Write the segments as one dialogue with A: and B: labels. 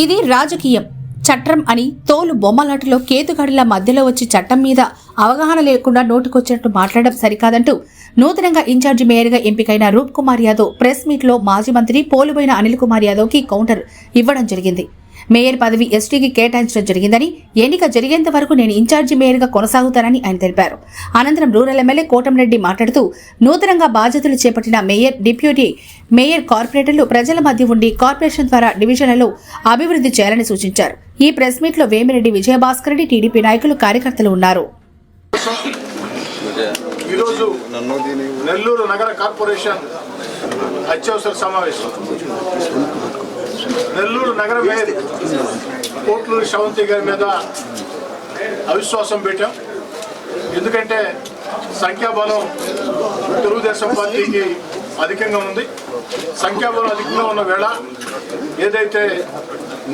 A: ఇది రాజకీయం. చట్టం అని తోలు బొమ్మలాటలో కేతుగాడిల మధ్యలో వచ్చి చట్టం మీద అవగాహన లేకుండా నోటికొచ్చినట్టు మాట్లాడడం సరికాదంటూ నూతనంగా ఇన్ఛార్జి మేయర్గా ఎంపికైన రూప్ కుమార్ యాదవ్ ప్రెస్ మీట్లో మాజీ మంత్రి పోలుబోయిన అనిల్ కుమార్ యాదవ్కి కౌంటర్ ఇవ్వడం జరిగింది. మేయర్ పదవి ఎస్టీకి కేటాయించడం జరిగిందని ఎన్నిక జరిగేంత వరకు నేను ఇన్ఛార్జి మేయర్గా కొనసాగుతానని ఆయన తెలిపారు. అనంతరం రూరల్ ఎమ్మెల్యే కోటంరెడ్డి మాట్లాడుతూ నూతనంగా బాధ్యతలు చేపట్టిన మేయర్ డిప్యూటీ మేయర్ కార్పొరేటర్లు ప్రజల మధ్య ఉండి కార్పొరేషన్ ద్వారా డివిజన్లలో అభివృద్ధి చేయాలని సూచించారు. ఈ ప్రెస్ మీట్లో వేమిరెడ్డి విజయభాస్కర్ రెడ్డి టీడీపీ నాయకులు కార్యకర్తలు ఉన్నారు.
B: ఈరోజు నెల్లూరు నగర కార్పొరేషన్ అత్యవసర సమావేశం. నెల్లూరు నగర మేయర్ కోట్లూరి శ్రవంతి గారి మీద అవిశ్వాసం పెట్టాం. ఎందుకంటే సంఖ్యాబలం తెలుగుదేశం పార్టీకి అధికంగా ఉంది. సంఖ్యాబలం అధికంగా ఉన్న వేళ ఏదైతే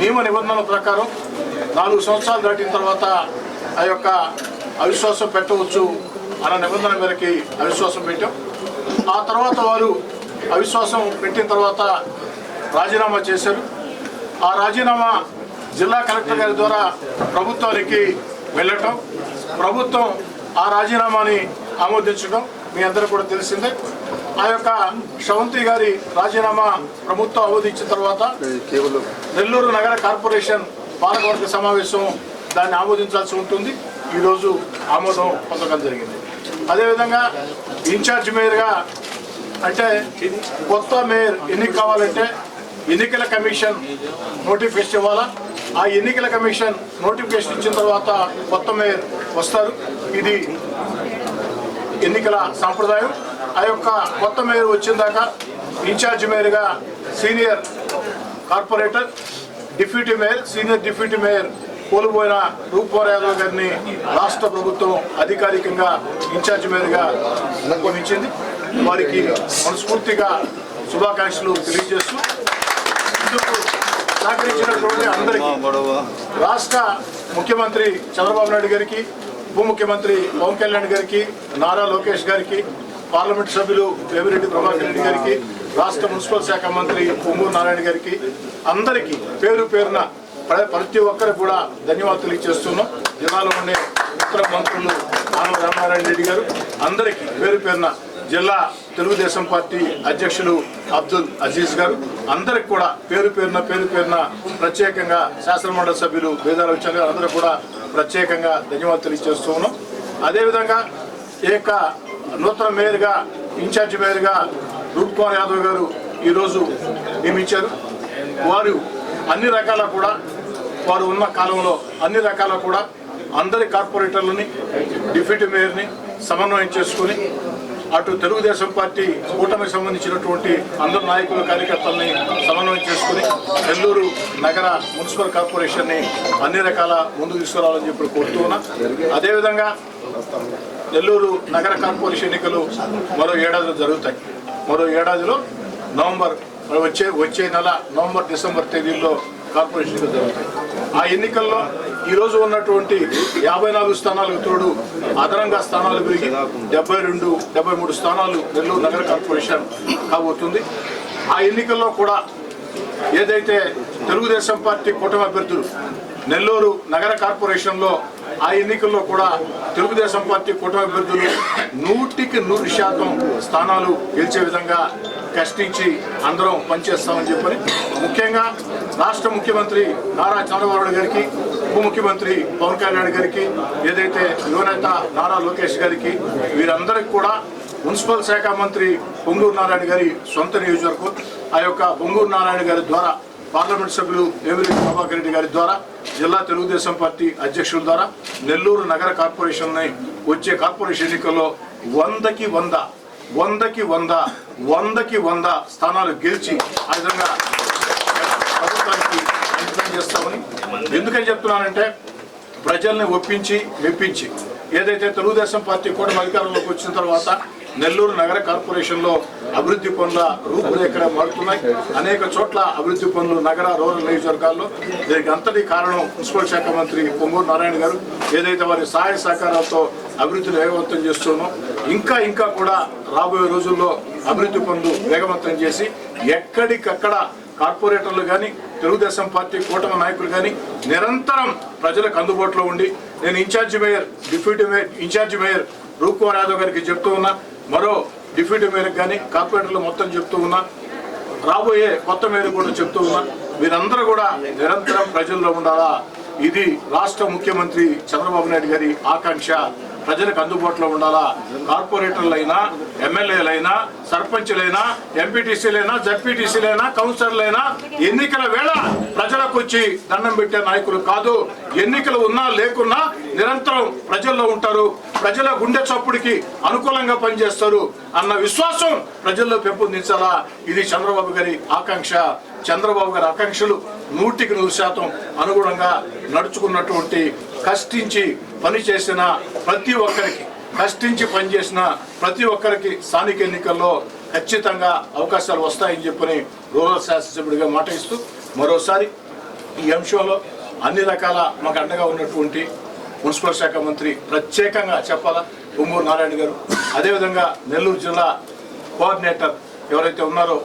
B: నియమ నిబంధనల ప్రకారం నాలుగు సంవత్సరాలు దాటిన తర్వాత ఆ యొక్క అవిశ్వాసం పెట్టవచ్చు అన్న నిబంధన మేరకి అవిశ్వాసం పెట్టాం. ఆ తర్వాత వారు అవిశ్వాసం పెట్టిన తర్వాత రాజీనామా చేశారు. ఆ రాజీనామా జిల్లా కలెక్టర్ గారి ద్వారా ప్రభుత్వానికి వెళ్ళటం ప్రభుత్వం ఆ రాజీనామాని ఆమోదించడం మీ అందరూ కూడా తెలిసిందే. ఆ యొక్క శ్రవంతి గారి రాజీనామా ప్రభుత్వం ఆమోదించిన తర్వాత నెల్లూరు నగర కార్పొరేషన్ పాలకవర్గ సమావేశం దాన్ని ఆమోదించాల్సి ఉంటుంది. ఈరోజు ఆమోదం పొందడం జరిగింది. అదేవిధంగా ఇన్ఛార్జ్ మేయర్గా అంటే కొత్త మేయర్ ఎన్నిక కావాలంటే ఎన్నికల కమిషన్ నోటిఫికేషన్ ఇవ్వాలా? ఆ ఎన్నికల కమిషన్ నోటిఫికేషన్ ఇచ్చిన తర్వాత కొత్త మేయర్ వస్తారు. ఇది ఎన్నికల సాంప్రదాయం. ఆ యొక్క కొత్త మేయర్ వచ్చిన దాకా ఇన్ఛార్జ్ మేయర్గా senior corporator deputy mayor senior deputy mayor కోల్పోయిన రూపవర్ యాదవ్ గారిని రాష్ట్ర ప్రభుత్వం అధికారికంగా ఇన్ఛార్జ్ మేయర్గా నిర్వహించింది వారికి మనస్ఫూర్తిగా శుభాకాంక్షలు తెలియజేస్తూ ఇందుకు సహకరించినటువంటి అందరికీ రాష్ట్ర ముఖ్యమంత్రి చంద్రబాబు నాయుడు గారికి ఉప ముఖ్యమంత్రి పవన్ కళ్యాణ్ గారికి నారా లోకేష్ గారికి పార్లమెంట్ సభ్యులు వేమిరెడ్డి ప్రభాకర్ రెడ్డి గారికి రాష్ట్ర మున్సిపల్ శాఖ మంత్రి పొంగూరు నారాయణ గారికి అందరికీ పేరు పేరున ప్ర- ప్రతి ఒక్కరు కూడా ధన్యవాదాలు తెలియజేస్తున్నాం. జిల్లాలో ఉండే ఇతర మంత్రులు ఆనవ రామారాయణ రెడ్డి గారు అందరికీ పేరు పేరున జిల్లా తెలుగుదేశం పార్టీ అధ్యక్షులు అబ్దుల్ అజీజ్ గారు అందరికి కూడా పేరు పేరున పేరు పేరున ప్రత్యేకంగా శాసనమండలి సభ్యులు బేదాల వచ్చారు గారు అందరూ కూడా ప్రత్యేకంగా ధన్యవాదాలు తెలియజేస్తూ ఉన్నాం అదేవిధంగా ఈ యొక్క నూతన మేయర్గా ఇన్ఛార్జ్ మేయర్గా రూప్ కుమార్ యాదవ్ గారు ఈరోజు నియమించారు. వారు అన్ని రకాల కూడా వారు ఉన్న కాలంలో అన్ని రకాల కూడా అందరి కార్పొరేటర్లని డిప్యూటీ మేయర్ని సమన్వయం చేసుకుని అటు తెలుగుదేశం పార్టీ కూటమికి సంబంధించినటువంటి అందరు నాయకుల కార్యకర్తల్ని సమన్వయం చేసుకుని నెల్లూరు నగర మున్సిపల్ కార్పొరేషన్ని అన్ని రకాల ముందుకు తీసుకురావాలని చెప్పి కోరుతూ ఉన్నా. అదేవిధంగా నెల్లూరు నగర కార్పొరేషన్ ఎన్నికలు మరో ఏడాదిలో జరుగుతాయి. మరో ఏడాదిలో నవంబర్ వచ్చే వచ్చే నెల నవంబర్ డిసెంబర్ తేదీల్లో కార్పొరేషన్ ఎన్నికలు జరుగుతాయి. ఆ ఎన్నికల్లో ఈరోజు ఉన్నటువంటి యాభై నాలుగు స్థానాలకు తోడు అదనంగా స్థానాలు పెరిగి డెబ్బై రెండు డెబ్బై మూడు స్థానాలు నెల్లూరు నగర కార్పొరేషన్ కాబోతుంది. ఆ ఎన్నికల్లో కూడా ఏదైతే తెలుగుదేశం పార్టీ కూటమి అభ్యర్థులు నెల్లూరు నగర కార్పొరేషన్లో ఆ ఎన్నికల్లో కూడా తెలుగుదేశం పార్టీ కూటమి అభ్యర్థులు నూటికి నూరు శాతం స్థానాలు గెలిచే విధంగా కష్టించి అందరం పనిచేస్తామని చెప్పని ముఖ్యంగా రాష్ట్ర ముఖ్యమంత్రి నారా చంద్రబాబు గారికి ఉప ముఖ్యమంత్రి పవన్ కళ్యాణ్ గారికి ఏదైతే యువనేత నారా లోకేష్ గారికి వీరందరికి కూడా మున్సిపల్ శాఖ మంత్రి పొంగూరు నారాయణ గారి సొంత నియోజకవర్గం ఆ యొక్క పొంగూరు నారాయణ గారి ద్వారా పార్లమెంట్ సభ్యులు వేమిరెడ్డి ప్రభాకర్ రెడ్డి గారి ద్వారా జిల్లా తెలుగుదేశం పార్టీ అధ్యక్షుల ద్వారా నెల్లూరు నగర కార్పొరేషన్ వచ్చే కార్పొరేషన్ ఎన్నికల్లో వందకి వంద వందకి వంద వందకి వంద స్థానాలు గెలిచి ఆ విధంగా ప్రభుత్వానికి అంకితం చేస్తామని ఎందుకని చెప్తున్నానంటే ప్రజల్ని ఒప్పించి మెప్పించి. ఏదైతే తెలుగుదేశం పార్టీ కూడా అధికారంలోకి వచ్చిన తర్వాత నెల్లూరు నగర కార్పొరేషన్లో అభివృద్ధి పనుల రూపురేఖలు మారుతున్నాయి. అనేక చోట్ల అభివృద్ధి పనులు నగర రూరల్ నియోజకవర్గాల్లో. దీనికి అంతటి కారణం మున్సిపల్ శాఖ మంత్రి పొంగూరు నారాయణ గారు. ఏదైతే వారి సహాయ సహకారాలతో అభివృద్ధిని వేగవంతం చేస్తున్నాం ఇంకా ఇంకా కూడా రాబోయే రోజుల్లో అభివృద్ధి పనులు వేగవంతం చేసి ఎక్కడికక్కడ కార్పొరేటర్లు కానీ తెలుగుదేశం పార్టీ కూటమి నాయకులు కానీ నిరంతరం ప్రజలకు అందుబాటులో ఉండి నేను incharge mayor deputy mayor incharge mayor Roopkumar Yadav గారికి చెప్తూ ఉన్నా మరో డిప్యూటీ మేయర్కి కానీ కార్పొరేటర్లు మొత్తం చెప్తూ ఉన్నా రాబోయే కొత్త మేయర్ కూడా చెప్తూ ఉన్నా మీరందరూ కూడా నిరంతరం ప్రజల్లో ఉండాలా? ఇది రాష్ట్ర ముఖ్యమంత్రి చంద్రబాబు నాయుడు గారి ఆకాంక్ష. ప్రజలకు అందుబాటులో ఉండాలా? కార్పొరేటర్లైనా ఎమ్మెల్యేలైనా సర్పంచ్లైనా ఎంపీటీసీలైనా జడ్పీటీసీలైనా కౌన్సిలర్లైనా ఎన్నికల వేళ ప్రజలకు వచ్చి దండం పెట్టే నాయకులు కాదు. ఎన్నికలు ఉన్నా లేకున్నా నిరంతరం ప్రజల్లో ఉంటారు. ప్రజల గుండె చప్పుడికి అనుకూలంగా పనిచేస్తారు అన్న విశ్వాసం ప్రజల్లో పెంపొందించాలా? ఇది చంద్రబాబు గారి ఆకాంక్ష. చంద్రబాబు గారి ఆకాంక్షలు నూటికి నూరు శాతం అనుగుణంగా నడుచుకున్నటువంటి కష్టించి పనిచేసిన ప్రతి ఒక్కరికి కష్టించి పనిచేసిన ప్రతి ఒక్కరికి స్థానిక ఎన్నికల్లో ఖచ్చితంగా అవకాశాలు వస్తాయని చెప్పని రూరల్ శాసనసభ్యుడిగా మాట ఇస్తూ మరోసారి ఈ అంశంలో అన్ని రకాల మాకు అండగా ఉన్నటువంటి మున్సిపల్ శాఖ మంత్రి ప్రత్యేకంగా చెప్పాలా? ఉమ్మూరు నారాయణ గారు. అదేవిధంగా నెల్లూరు జిల్లా కోఆర్డినేటర్ ఎవరైతే ఉన్నారో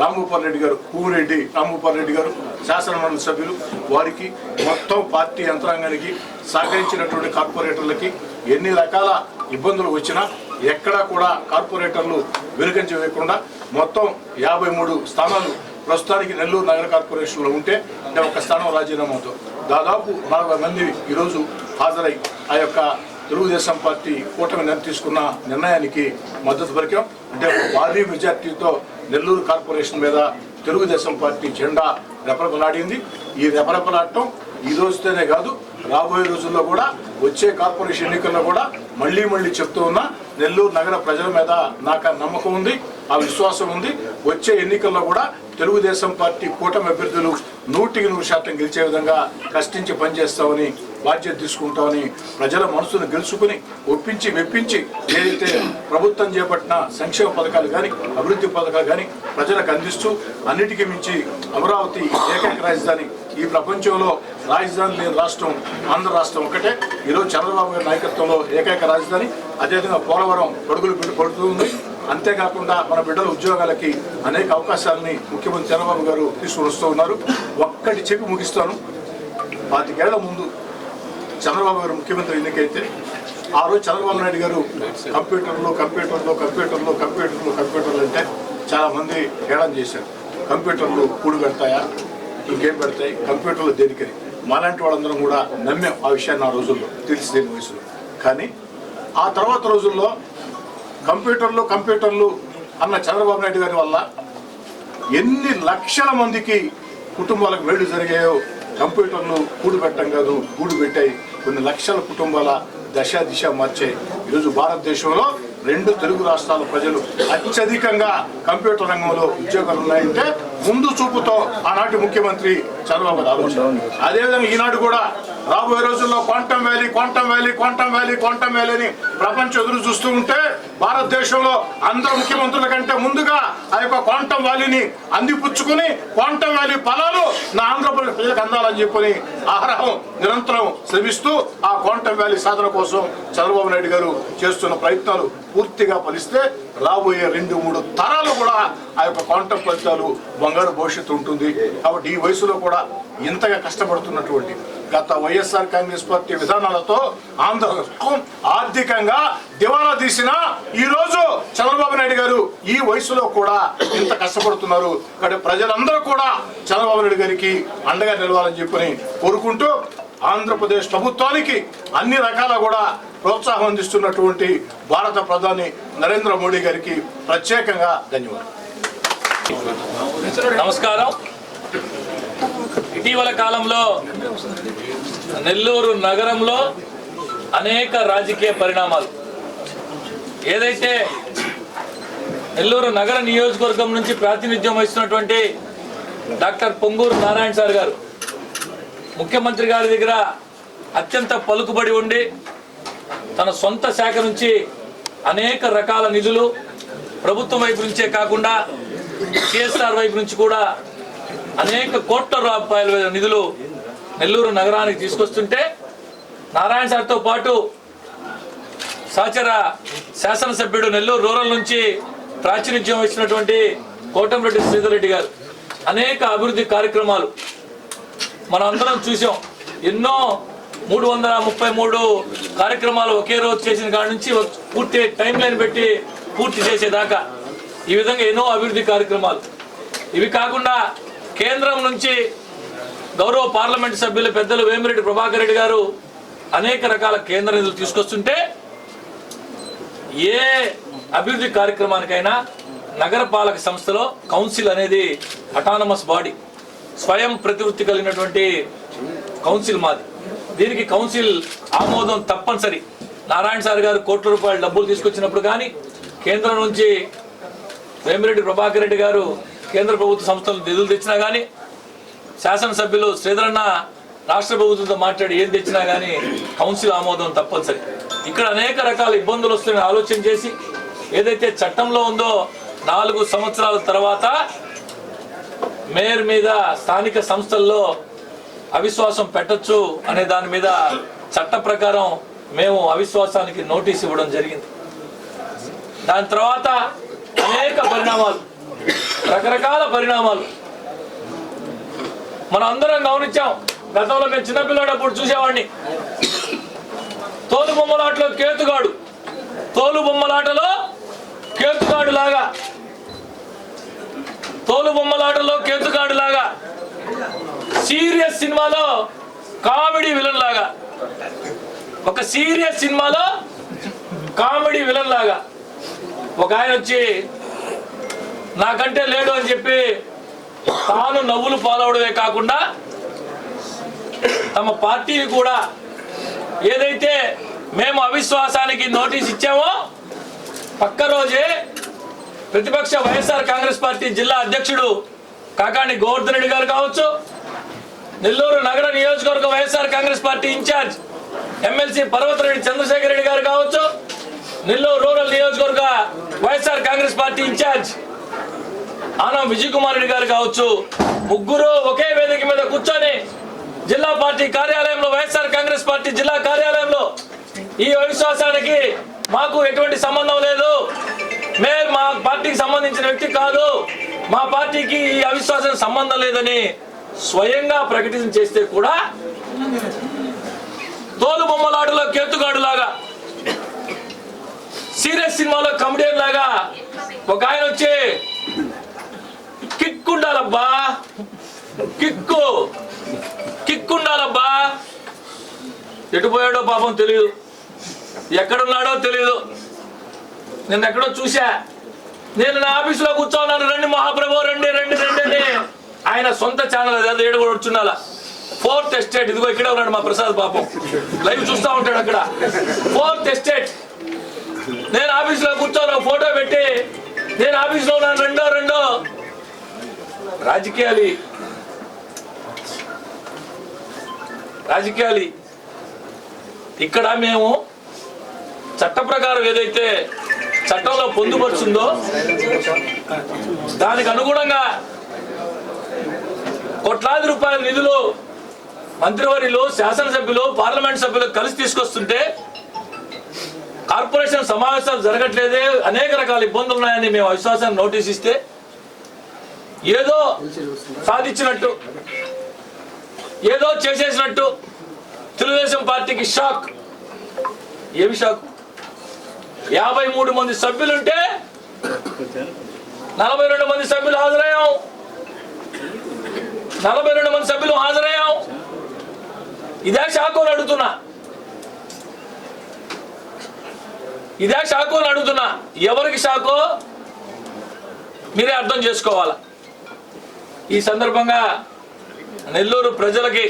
B: రాంభూపాల్ రెడ్డి గారు పూరెడ్డి రాంభూపాల్ రెడ్డి గారు శాసనమండలి సభ్యులు వారికి మొత్తం పార్టీ యంత్రాంగానికి సహకరించినటువంటి కార్పొరేటర్లకి ఎన్ని రకాల ఇబ్బందులు వచ్చినా ఎక్కడా కూడా కార్పొరేటర్లు వెనుకంజ వేయకుండా మొత్తం యాభై మూడు స్థానాలు ప్రస్తుతానికి నెల్లూరు నగర కార్పొరేషన్లో ఉంటే అంటే ఒక స్థానం రాజీనామాతో దాదాపు నలభై మంది ఈరోజు హాజరై ఆ యొక్క తెలుగుదేశం పార్టీ కూటమి తీసుకున్న నిర్ణయానికి మద్దతు పలికాం. అంటే భారీ మెజార్టీతో నెల్లూరు కార్పొరేషన్ మీద తెలుగుదేశం పార్టీ జెండా రెపరెపలాడింది. ఈ రెపరెపలాడటం ఈ రోజుతోనే కాదు రాబోయే రోజుల్లో కూడా వచ్చే కార్పొరేషన్ ఎన్నికల్లో కూడా మళ్ళీ మళ్ళీ చెప్తూ ఉన్నా నెల్లూరు నగర ప్రజల మీద నాకు నమ్మకం ఉంది ఆ విశ్వాసం ఉంది. వచ్చే ఎన్నికల్లో కూడా తెలుగుదేశం పార్టీ కూటమి అభ్యర్థులు నూటికి నూరు శాతం గెలిచే విధంగా కష్టించి పనిచేస్తామని బాధ్యత తీసుకుంటామని ప్రజల మనసును గెలుచుకుని ఒప్పించి మెప్పించి ఏదైతే ప్రభుత్వం చేపట్టిన సంక్షేమ పథకాలు కానీ అభివృద్ధి పథకాలు కానీ ప్రజలకు అందిస్తూ అన్నిటికీ మించి అమరావతి ఏకైక రాజధాని. ఈ ప్రపంచంలో రాజధాని లేని రాష్ట్రం ఆంధ్ర రాష్ట్రం ఒకటే ఈరోజు చంద్రబాబు గారి నాయకత్వంలో ఏకైక రాజధాని. అదేవిధంగా పోలవరం పడుగులు పెట్టి పడుతుంది అంతేకాకుండా మన బిడ్డల ఉద్యోగాలకి అనేక అవకాశాలని ముఖ్యమంత్రి చంద్రబాబు గారు తీసుకుని వస్తూ ఉన్నారు. ఒక్కటి చెప్పి ముగిస్తాను. పాతికేళ్ళ ముందు చంద్రబాబు గారు ముఖ్యమంత్రి ఎన్నికైతే ఆ రోజు చంద్రబాబు నాయుడు గారు కంప్యూటర్లు కంప్యూటర్లు కంప్యూటర్లు కంప్యూటర్లు కంప్యూటర్లు అంటే చాలా మంది హేళన చేశారు. కంప్యూటర్లు కూడు పెడతాయా ఇంకేం పెడతాయి? కంప్యూటర్లు దేనికని? మాలాంటి వాళ్ళందరం కూడా నమ్మాం ఆ విషయాన్ని ఆ రోజుల్లో తెలిసి తెలియని వయసులో. కానీ ఆ తర్వాత రోజుల్లో కంప్యూటర్లు కంప్యూటర్లు అన్న చంద్రబాబు నాయుడు గారి వల్ల ఎన్ని లక్షల మందికి కుటుంబాలకు మేలు జరిగాయో కంప్యూటర్లు కూడు పెట్టడం కాదు గూడు పెట్టాయి కొన్ని లక్షల కుటుంబాల దశ దిశ మార్చే ఈరోజు భారతదేశంలో రెండు తెలుగు రాష్ట్రాల ప్రజలు అత్యధికంగా కంప్యూటర్ రంగంలో ఉద్యోగాలు ఉన్నాయంటే ముందు చూపుతో ఆనాటి ముఖ్యమంత్రి చంద్రబాబు అదేవిధంగా ఈనాడు కూడా రాబోయే రోజుల్లో quantum valley quantum valley quantum valley quantum valley అని ప్రపంచం ఎదురు చూస్తూ ఉంటే భారతదేశంలో అందరు ముఖ్యమంత్రుల కంటే ముందుగా ఆ యొక్క క్వాంటమ్ వ్యాలీని అందిపుచ్చుకుని క్వాంటమ్ వ్యాలీ ఫలాలు నా ఆంధ్రప్రదేశ్ ప్రజలకు అందాలని చెప్పని ఆహారం నిరంతరం శ్రమిస్తూ ఆ క్వాంటమ్ వ్యాలీ సాధన కోసం చంద్రబాబు నాయుడు గారు చేస్తున్న ప్రయత్నాలు పూర్తిగా ఫలిస్తే రాబోయే రెండు మూడు తరాలు కూడా ఆ యొక్క కాంట్రాక్ట్ ఫలితాలు బంగారు భవిష్యత్తు ఉంటుంది. కాబట్టి ఈ వయసులో కూడా ఇంతగా కష్టపడుతున్నటువంటి గత వైఎస్ఆర్ కాంగ్రెస్ పార్టీ విధానాలతో ఆంధ్ర ఆర్థికంగా దివాలా తీసిన ఈ రోజు చంద్రబాబు నాయుడు గారు ఈ వయసులో కూడా ఇంత కష్టపడుతున్నారు. కాబట్టి ప్రజలందరూ కూడా చంద్రబాబు నాయుడు గారికి అండగా నిలవాలని చెప్పని కోరుకుంటూ ఆంధ్రప్రదేశ్ ప్రభుత్వానికి అన్ని రకాల కూడా ప్రోత్సాహం అందిస్తున్నటువంటి భారత ప్రధాని నరేంద్ర మోడీ గారికి ప్రత్యేకంగా ధన్యవాదాలు.
C: నమస్కారం. ఇటీవల కాలంలో నెల్లూరు నగరంలో అనేక రాజకీయ పరిణామాలు. ఏదైతే నెల్లూరు నగర నియోజకవర్గం నుంచి ప్రాతినిధ్యం వహిస్తున్నటువంటి డాక్టర్ పొంగూరు నారాయణ సార్ గారు ముఖ్యమంత్రి గారి దగ్గర అత్యంత పలుకుబడి ఉండి తన సొంత శాఖ నుంచి అనేక రకాల నిధులు ప్రభుత్వం వైపు నుంచే కాకుండా సిఎస్ఆర్ వైపు నుంచి కూడా అనేక కోట్ల రూపాయల నిధులు నెల్లూరు నగరానికి తీసుకొస్తుంటే నారాయణ సార్తో పాటు సహచర శాసనసభ్యుడు నెల్లూరు రూరల్ నుంచి ప్రాతినిధ్యం వచ్చినటువంటి కోటంరెడ్డి శ్రీధర్ రెడ్డి గారు. అనేక అభివృద్ధి కార్యక్రమాలు మనం అందరం చూసాం. ఎన్నో మూడు వందల ముప్పై మూడు కార్యక్రమాలు ఒకే రోజు చేసిన కాడ నుంచి పూర్తి టైం లైన్ పెట్టి పూర్తి చేసేదాకా. ఈ విధంగా ఎన్నో అభివృద్ధి కార్యక్రమాలు. ఇవి కాకుండా కేంద్రం నుంచి గౌరవ పార్లమెంట్ సభ్యులు పెద్దలు వేమిరెడ్డి ప్రభాకర్ రెడ్డి గారు అనేక రకాల కేంద్ర నిధులు తీసుకొస్తుంటే ఏ అభివృద్ధి కార్యక్రమానికైనా నగరపాలక సంస్థలో కౌన్సిల్ అనేది అటానమస్ బాడీ స్వయం ప్రతివృత్తి కలిగినటువంటి కౌన్సిల్ మాది. దీనికి కౌన్సిల్ ఆమోదం తప్పనిసరి. నారాయణ సార్ గారు కోట్ల రూపాయల డబ్బులు తీసుకొచ్చినప్పుడు కానీ కేంద్రం నుంచి వేమిరెడ్డి ప్రభాకర్ రెడ్డి గారు కేంద్ర ప్రభుత్వ సంస్థలు నిధులు తెచ్చినా కానీ శాసనసభ్యులు శ్రీధరన్న రాష్ట్ర ప్రభుత్వంతో మాట్లాడి ఏం తెచ్చినా కానీ కౌన్సిల్ ఆమోదం తప్పనిసరి. ఇక్కడ అనేక రకాల ఇబ్బందులు వస్తున్నాయని ఆలోచన చేసి ఏదైతే చట్టంలో ఉందో నాలుగు సంవత్సరాల తర్వాత మేయర్ మీద స్థానిక సంస్థల్లో అవిశ్వాసం పెట్టొచ్చు అనే దాని మీద చట్ట ప్రకారం మేము అవిశ్వాసానికి నోటీస్ ఇవ్వడం జరిగింది. దాని తర్వాత అనేక పరిణామాలు రకరకాల పరిణామాలు. మనం అందరం గమనించాం గతంలో మేము చిన్నపిల్లడప్పుడు చూసేవాడిని. తోలు బొమ్మలాటలో కేతుగాడు తోలు బొమ్మలాటలో కేతుగాడు లాగా తోలు బొమ్మలాటలో కేతుగాడు లాగా సీరియస్ సినిమాలో కామెడీ విలన్ లాగా ఒక సీరియస్ సినిమాలో కామెడీ విలన్ లాగా ఒక ఆయన వచ్చి నాకంటే లేడు అని చెప్పి తాను నవ్వులు పాలవడమే కాకుండా తమ పార్టీని కూడా ఏదైతే మేము అవిశ్వాసానికి నోటీస్ ఇచ్చామో పక్క రోజే ప్రతిపక్ష వైఎస్ఆర్ కాంగ్రెస్ పార్టీ జిల్లా అధ్యక్షుడు కాకాణి గోవర్ధన్ రెడ్డి గారు కావచ్చు నెల్లూరు నగర నియోజకవర్గ YSR Congress party incharge MLC Parvathareddy Chandrasekhar Reddy గారు కావచ్చు నెల్లూరు రూరల్ నియోజకవర్గ YSR Congress party incharge Anam Vijay Kumar Reddy గారు కావచ్చు. ముగ్గురు ఒకే వేదిక మీద కూర్చొని జిల్లా పార్టీ కార్యాలయంలో వైఎస్ఆర్ కాంగ్రెస్ పార్టీ జిల్లా కార్యాలయంలో ఈ అవిశ్వాసానికి మాకు ఎటువంటి సంబంధం లేదు. మేయర్ మా పార్టీకి సంబంధించిన వ్యక్తి కాదు. మా పార్టీకి ఈ అవిశ్వాసం సంబంధం లేదని స్వయంగా ప్రకటన చేస్తే కూడా తోలు బొమ్మలాటలో కేతుగాడు లాగా సీరియస్ సినిమాలో కమెడియన్ లాగా ఒక ఆయన వచ్చి కిక్ ఉండాలబ్బా కిక్కు కిక్ ఉండాలబ్బా. ఎటు పోయాడో పాపం తెలియదు ఎక్కడున్నాడో తెలియదు నిన్న ఎక్కడో చూశా. నేను నా ఆఫీసులో కూర్చోన్నాను. రండి మహాప్రభు రండి రండి రండి అని ఆయన సొంత ఛానల్ అదే ఏడు కూడా వచ్చున్నాలా ఫోర్త్ ఎస్టేట్. ఇదిగో ఇక్కడే ఉన్నాడు మా ప్రసాద్ పాపం లైవ్ చూస్తూ ఉంటాడు అక్కడ. Fourth estate. నేను ఆఫీసులో కూర్చోను ఫోటో పెట్టి. నేను ఆఫీసులో ఉన్నాను రెండో రెండో. రాజకీయాలు. రాజకీయాలు. ఇక్కడ మేము చట్ట ప్రకారం ఏదైతే చట్టంలో పొందుపరుచుందో? దానికి అనుగుణంగా కోట్లాది రూపాయల నిధులు మంత్రివర్యులు శాసనసభ్యులు పార్లమెంట్ సభ్యులు కలిసి తీసుకొస్తుంటే కార్పొరేషన్ సమావేశాలు జరగట్లేదే అనేక రకాల ఇబ్బందులు ఉన్నాయని మేము అవిశ్వాసాన్ని నోటీస్ ఇస్తే ఏదో సాధించినట్టు ఏదో చేసేసినట్టు తెలుగుదేశం పార్టీకి షాక్. ఏమి షాక్? యాభై మూడు మంది సభ్యులుంటే నలభై రెండు మంది సభ్యులు హాజరయ్యాం. నలభై రెండు మంది సభ్యులు హాజరయ్యాం. ఇదే షాకోలు అడుగుతున్నా. ఇదే షాకోలు అడుగుతున్నా. ఎవరికి షాకో? మీరే అర్థం చేసుకోవాలా? ఈ సందర్భంగా నెల్లూరు ప్రజలకి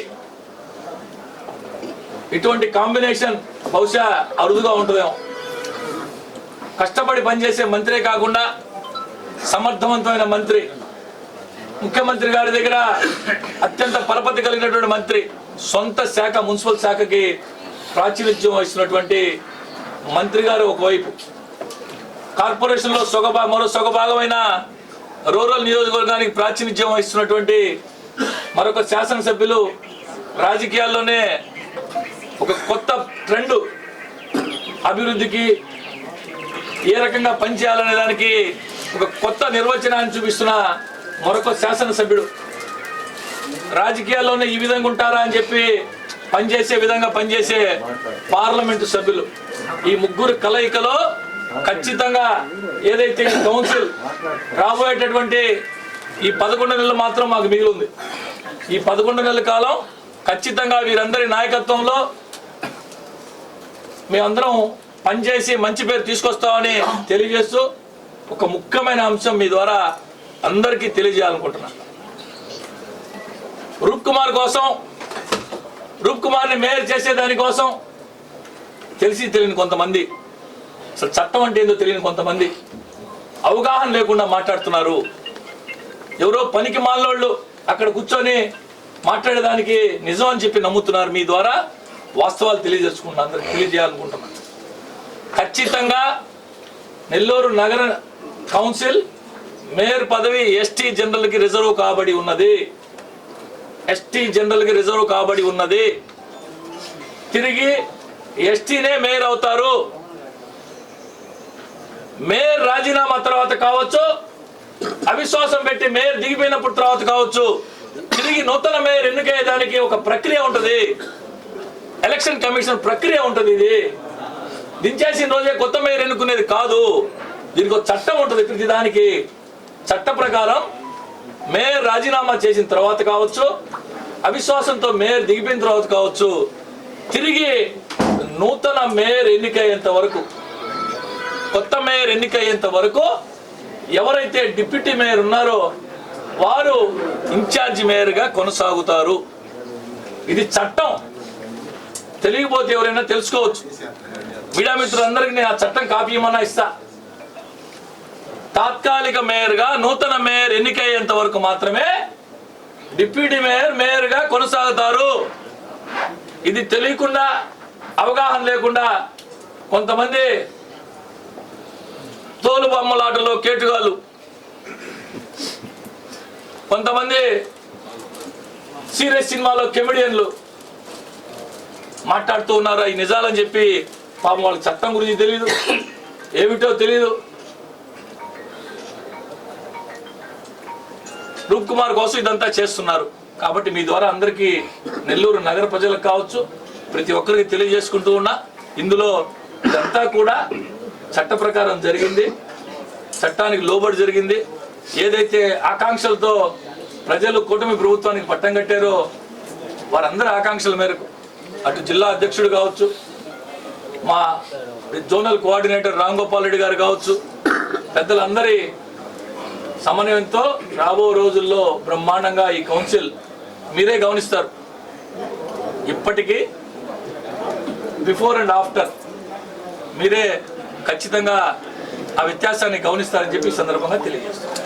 C: ఇటువంటి కాంబినేషన్ బహుశా అరుదుగా ఉంటుందేమో. కష్టపడి పనిచేసే మంత్రే కాకుండా సమర్థవంతమైన మంత్రి. ముఖ్యమంత్రి గారి దగ్గర అత్యంత పరపతి కలిగినటువంటి మంత్రి సొంత శాఖ మున్సిపల్ శాఖకి ప్రాతినిధ్యం వహిస్తున్నటువంటి మంత్రి గారు ఒకవైపు. కార్పొరేషన్లో సొగభా మరో సొగభాగమైన రూరల్ నియోజకవర్గానికి ప్రాతినిధ్యం వహిస్తున్నటువంటి మరొక శాసనసభ్యులు రాజకీయాల్లోనే ఒక కొత్త ట్రెండ్. అభివృద్ధికి ఏ రకంగా పనిచేయాలనే దానికి ఒక కొత్త నిర్వచనాన్ని చూపిస్తున్న మరొక శాసనసభ్యుడు. రాజకీయాల్లోనే ఈ విధంగా ఉంటారా అని చెప్పి పనిచేసే విధంగా పనిచేసే పార్లమెంటు సభ్యులు. ఈ ముగ్గురు కలయికలో ఖచ్చితంగా ఏదైతే కౌన్సిల్ రాబోయేటటువంటి ఈ పదకొండు నెలలు మాత్రం మాకు మిగిలి ఉంది ఈ పదకొండు నెలల కాలం ఖచ్చితంగా వీరందరి నాయకత్వంలో మేమందరం పనిచేసి మంచి పేరు తీసుకొస్తామని తెలియజేస్తూ ఒక ముఖ్యమైన అంశం మీ ద్వారా అందరికీ తెలియజేయాలనుకుంటున్నాను రూప్ కుమార్ కోసం రూప్ కుమార్ని మేయర్ చేసేదానికోసం తెలిసి తెలియని కొంతమంది అసలు చట్టం అంటే ఏందో తెలియని కొంతమంది అవగాహన లేకుండా మాట్లాడుతున్నారు. ఎవరో పనికి మాలోళ్ళు అక్కడ కూర్చొని మాట్లాడేదానికి నిజం అని చెప్పి నమ్ముతున్నారు. మీ ద్వారా వాస్తవాలు తెలియజేసుకుంటున్నాను అందరికి తెలియజేయాలనుకుంటున్నాను ఖచ్చితంగా నెల్లూరు నగర కౌన్సిల్ మేయర్ పదవి ఎస్టీ జనరల్కి రిజర్వ్ కాబడి ఉన్నది. ఎస్టీ జనరల్కి రిజర్వ్ కాబడి ఉన్నది. తిరిగి ఎస్టీనే మేయర్ అవుతారు. మేయర్ రాజీనామా తర్వాత కావచ్చు అవిశ్వాసం పెట్టి మేయర్ దిగిపోయినప్పుడు తర్వాత కావచ్చు. తిరిగి నూతన మేయర్ ఎన్నికయ్యేదానికి ఒక ప్రక్రియ ఉంటుంది. ఎలక్షన్ కమిషన్ ప్రక్రియ ఉంటుంది ఇది. దించేసిన రోజే కొత్త మేయర్ ఎన్నుకునేది కాదు. దీనికి ఒక చట్టం ఉంటుంది ప్రతి దానికి చట్ట ప్రకారం మేయర్ రాజీనామా చేసిన తర్వాత కావచ్చు అవిశ్వాసంతో మేయర్ దిగిపోయిన తర్వాత కావచ్చు తిరిగి నూతన మేయర్ ఎన్నికయ్యేంత వరకు కొత్త మేయర్ ఎన్నికయ్యేంత వరకు ఎవరైతే డిప్యూటీ మేయర్ ఉన్నారో వారు ఇన్ఛార్జ్ మేయర్గా కొనసాగుతారు. ఇది చట్టం. తెలియకపోతే ఎవరైనా తెలుసుకోవచ్చు. మీడియా మిత్రులందరికీ నేను ఆ చట్టం కాపీ ఇవ్వమన్నా ఇస్తా. తాత్కాలిక మేయర్గా నూతన మేయర్ ఎన్నికయ్యేంత వరకు మాత్రమే డిప్యూటీ మేయర్ మేయర్గా కొనసాగుతారు. ఇది తెలియకుండా అవగాహన లేకుండా కొంతమంది తోలు బొమ్మలాటలో కేటుగాలు కొంతమంది సీరియస్ సినిమాలో కెమెడియన్లు మాట్లాడుతూ ఉన్నారు. ఈ నిజాలని చెప్పి పాపం వాళ్ళకి చట్టం గురించి తెలియదు ఏమిటో తెలియదు రూప్ కుమార్ కోసం ఇదంతా చేస్తున్నారు. కాబట్టి మీ ద్వారా అందరికీ నెల్లూరు నగర ప్రజలకు కావచ్చు ప్రతి ఒక్కరికి తెలియజేసుకుంటూ ఉన్నా ఇందులో ఇదంతా కూడా చట్ట ప్రకారం జరిగింది. చట్టానికి లోబడి జరిగింది. ఏదైతే ఆకాంక్షలతో ప్రజలు కూటమి ప్రభుత్వానికి పట్టం కట్టారో వారందరి ఆకాంక్షల మేరకు అటు జిల్లా అధ్యక్షుడు కావచ్చు మా జోనల్ కోఆర్డినేటర్ రామ్ గోపాల్ రెడ్డి గారు కావచ్చు పెద్దలందరి సమన్వయంతో రాబో రోజుల్లో బ్రహ్మాండంగా ఈ కౌన్సిల్ మీరే గమనిస్తారు. ఇప్పటికీ బిఫోర్ అండ్ ఆఫ్టర్ మీరే ఖచ్చితంగా ఆ వ్యత్యాసాన్ని గమనిస్తారని చెప్పి సందర్భంగా తెలియజేస్తారు